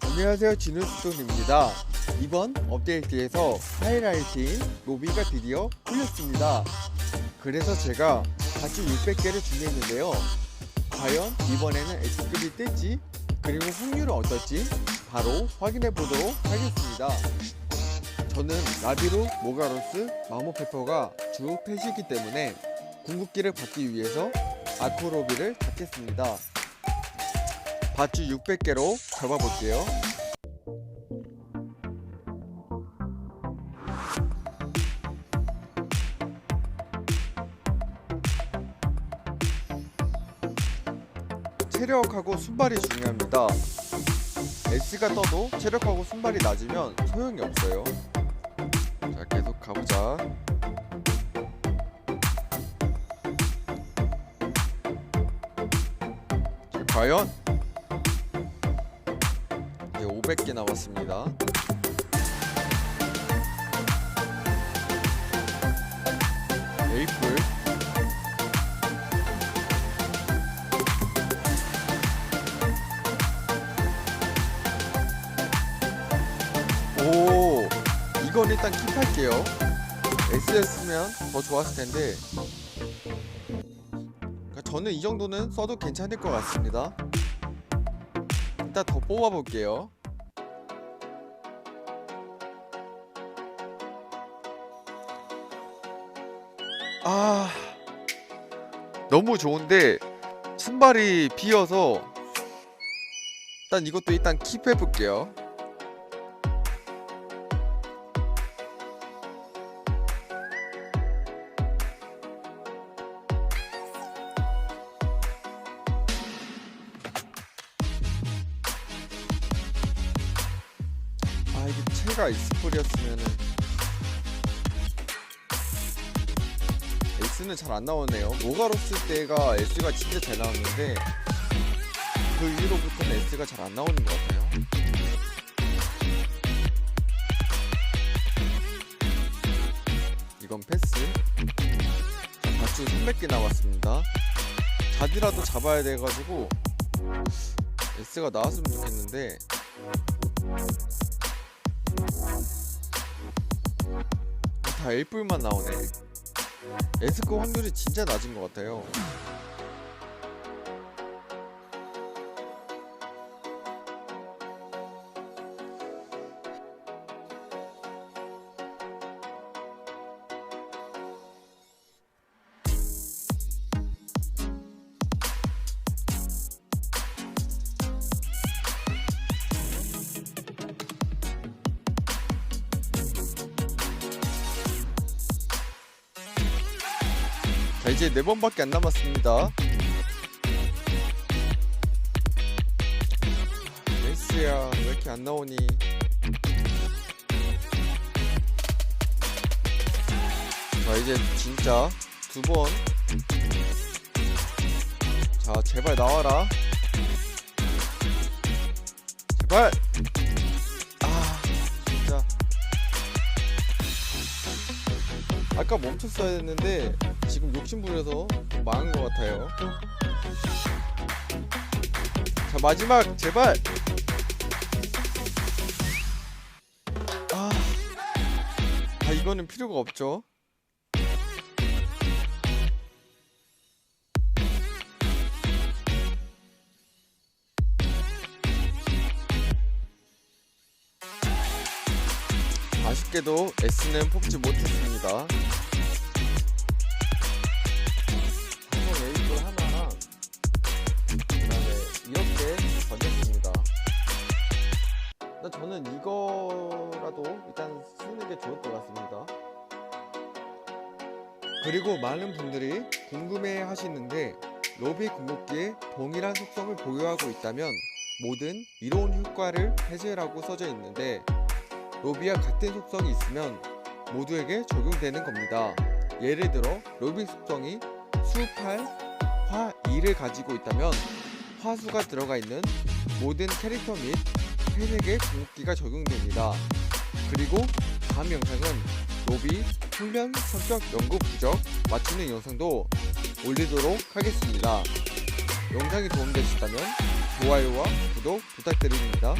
안녕하세요. 진우수동입니다. 이번 업데이트에서 하이라이트인 로비가 드디어 풀렸습니다. 그래서 제가 바지 600개를 준비했는데요. 과연 이번에는 S급이 뜰지 그리고 확률은 어떨지 바로 확인해 보도록 하겠습니다. 저는 라비로 모가로스 마모페퍼가 주 펫이기 때문에 궁극기를 받기 위해서 아쿠로비를 받겠습니다 밧주 600개로 잡아볼게요. 체력하고 순발이 중요합니다. S가 떠도 체력하고 순발이 낮으면 소용이 없어요. 자, 계속 가보자. 과연? 이제 500개 남았습니다. 에이플. 오 이건 일단 킵할게요. S였으면 더 좋았을 텐데 저는 이 정도는 써도 괜찮을 것 같습니다 일단 더 뽑아볼게요. 아, 너무 좋은데 신발이 비어서 일단 이것도 일단 킵해볼게요. 아 이게 채가 이스폴이었으면은 S는 잘 안 나오네요. 모가로스 때가 S가 진짜 잘 나왔는데 그 이후로부터는 S가 잘 안 나오는 것 같아요. 이건 패스. 자, 다수 300개 나왔습니다. 자디라도 잡아야 돼가지고 S가 나왔으면 좋겠는데 다 A뿔만 나오네. S급 확률이 진짜 낮은 것 같아요. 자 이제 네 번밖에 안 남았습니다. 레이스야 왜 이렇게 안 나오니? 자 이제 진짜 두 번. 자 제발 나와라. 제발. 아까 멈췄어야 했는데 지금 욕심부려서 좀 망한 것 같아요. 자 마지막 제발. 아, 아 이거는 필요가 없죠. 아쉽게도 S는 뽑지 못했습니다. 한번 에이블 하나랑 그다음에 이렇게 던졌습니다. 저는 이거라도 일단 쓰는 게 좋을 것 같습니다. 그리고 많은 분들이 궁금해 하시는데 로비 궁극기에 동일한 속성을 보유하고 있다면 모든 이로운 효과를 해제라고 써져 있는데 로비와 같은 속성이 있으면 모두에게 적용되는 겁니다. 예를 들어 로비 속성이 수 8, 화 2를 가지고 있다면 화수가 들어가 있는 모든 캐릭터 및 펫에게 궁극기가 적용됩니다. 그리고 다음 영상은 로비, 훈련, 성격, 연구 부적 맞추는 영상도 올리도록 하겠습니다. 영상이 도움되셨다면 좋아요와 구독 부탁드립니다.